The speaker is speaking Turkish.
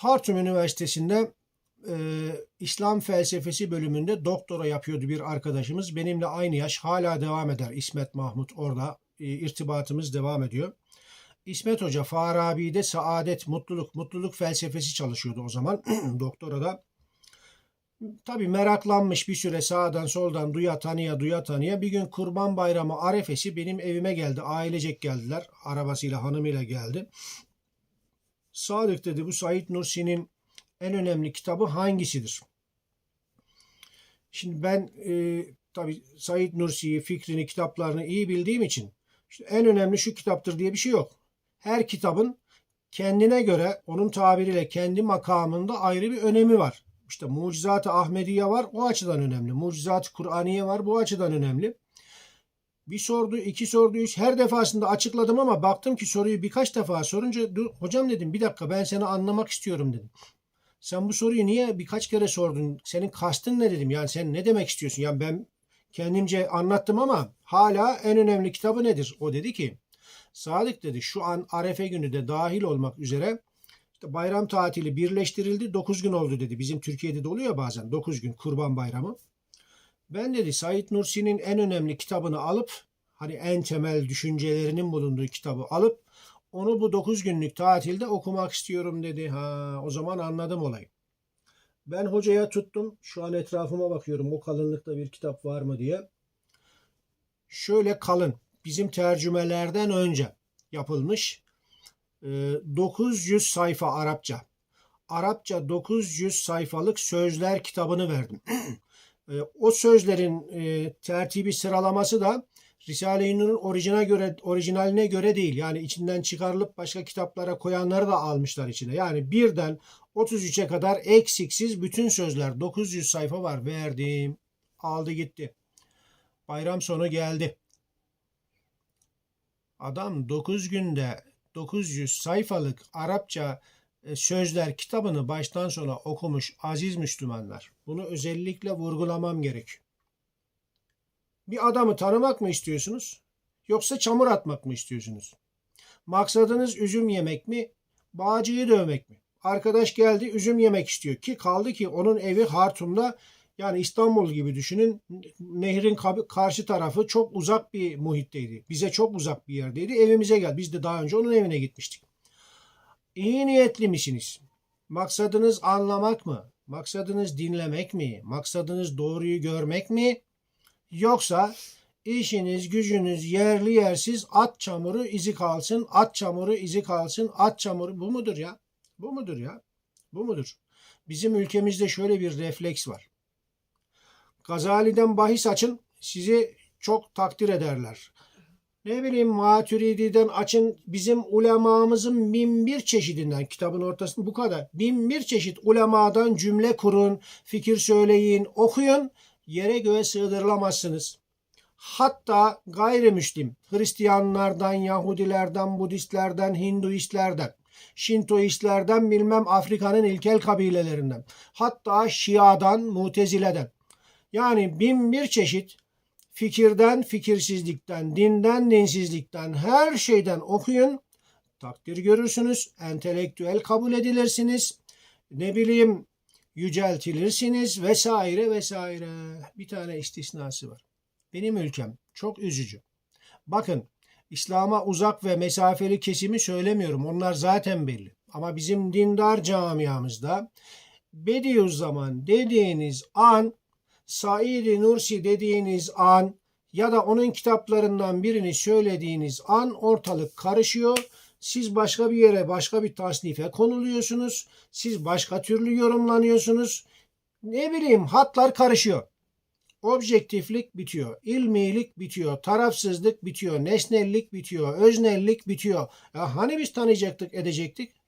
Hartum Üniversitesi'nde e, İslam felsefesi bölümünde doktora yapıyordu bir arkadaşımız. Benimle aynı yaş hala devam eder. İsmet Mahmut orada e, irtibatımız devam ediyor. İsmet Hoca Farabi'de saadet, mutluluk, mutluluk felsefesi çalışıyordu o zaman doktorada. Tabii meraklanmış bir süre sağdan soldan duya tanıya duya tanıya. Bir gün Kurban Bayramı arefesi benim evime geldi. Ailecek geldiler. Arabasıyla hanımıyla geldi. Sadık dedi bu Said Nursi'nin en önemli kitabı hangisidir? Şimdi ben e, tabii Said Nursi'yi, fikrini, kitaplarını iyi bildiğim için işte en önemli şu kitaptır diye bir şey yok. Her kitabın kendine göre onun tabiriyle kendi makamında ayrı bir önemi var. İşte Mucizat-ı Ahmediye var o açıdan önemli. Mucizat-ı Kur'aniye var bu açıdan önemli. Bir sordu, iki sordu, üç. Her defasında açıkladım ama baktım ki soruyu birkaç defa sorunca dur hocam dedim bir dakika ben seni anlamak istiyorum dedim. Sen bu soruyu niye birkaç kere sordun? Senin kastın ne dedim? Yani sen ne demek istiyorsun? Yani ben kendimce anlattım ama hala en önemli kitabı nedir? O dedi ki Sadık dedi şu an Arefe günü de dahil olmak üzere işte bayram tatili birleştirildi. 9 gün oldu dedi. Bizim Türkiye'de de oluyor bazen 9 gün kurban bayramı. Ben dedi Said Nursi'nin en önemli kitabını alıp hani en temel düşüncelerinin bulunduğu kitabı alıp onu bu 9 günlük tatilde okumak istiyorum dedi. Ha o zaman anladım olayı. Ben hocaya tuttum. Şu an etrafıma bakıyorum o kalınlıkta bir kitap var mı diye. Şöyle kalın. Bizim tercümelerden önce yapılmış. Ee, 900 sayfa Arapça. Arapça 900 sayfalık sözler kitabını verdim. Ee, o sözlerin e, tertibi sıralaması da Risale-i Nur'un orijine göre, orijinaline göre değil. Yani içinden çıkarılıp başka kitaplara koyanları da almışlar içine. Yani birden 33'e kadar eksiksiz bütün sözler 900 sayfa var. Verdim. Aldı gitti. Bayram sonu geldi. Adam 9 günde 900 sayfalık Arapça e, sözler kitabını baştan sona okumuş aziz Müslümanlar. Bunu özellikle vurgulamam gerek. Bir adamı tanımak mı istiyorsunuz? Yoksa çamur atmak mı istiyorsunuz? Maksadınız üzüm yemek mi? Bağcıyı dövmek mi? Arkadaş geldi üzüm yemek istiyor ki kaldı ki onun evi Hartum'da yani İstanbul gibi düşünün nehrin karşı tarafı çok uzak bir muhitteydi. Bize çok uzak bir yerdeydi. Evimize geldi. Biz de daha önce onun evine gitmiştik. İyi niyetli misiniz? Maksadınız anlamak mı? Maksadınız dinlemek mi? Maksadınız doğruyu görmek mi? Yoksa işiniz gücünüz yerli yersiz at çamuru izi kalsın, at çamuru izi kalsın, at çamuru bu mudur ya? Bu mudur ya? Bu mudur? Bizim ülkemizde şöyle bir refleks var. Gazali'den bahis açın sizi çok takdir ederler. Ne bileyim Maturidi'den açın bizim ulemamızın bin bir çeşidinden kitabın ortasında bu kadar. Bin bir çeşit ulemadan cümle kurun, fikir söyleyin, okuyun. Yere göğe sığdırılamazsınız. Hatta gayrimüslim Hristiyanlardan, Yahudilerden, Budistlerden, Hinduistlerden, Şintoistlerden bilmem Afrika'nın ilkel kabilelerinden. Hatta Şia'dan, Mutezileden. Yani bin bir çeşit fikirden, fikirsizlikten, dinden, dinsizlikten, her şeyden okuyun. Takdir görürsünüz, entelektüel kabul edilirsiniz. Ne bileyim yüceltilirsiniz vesaire vesaire. Bir tane istisnası var. Benim ülkem çok üzücü. Bakın İslam'a uzak ve mesafeli kesimi söylemiyorum. Onlar zaten belli. Ama bizim dindar camiamızda Bediüzzaman dediğiniz an Said-i Nursi dediğiniz an ya da onun kitaplarından birini söylediğiniz an ortalık karışıyor. Siz başka bir yere, başka bir tasnife konuluyorsunuz. Siz başka türlü yorumlanıyorsunuz. Ne bileyim hatlar karışıyor. Objektiflik bitiyor, ilmilik bitiyor, tarafsızlık bitiyor, nesnellik bitiyor, öznellik bitiyor. Ya hani biz tanıyacaktık, edecektik?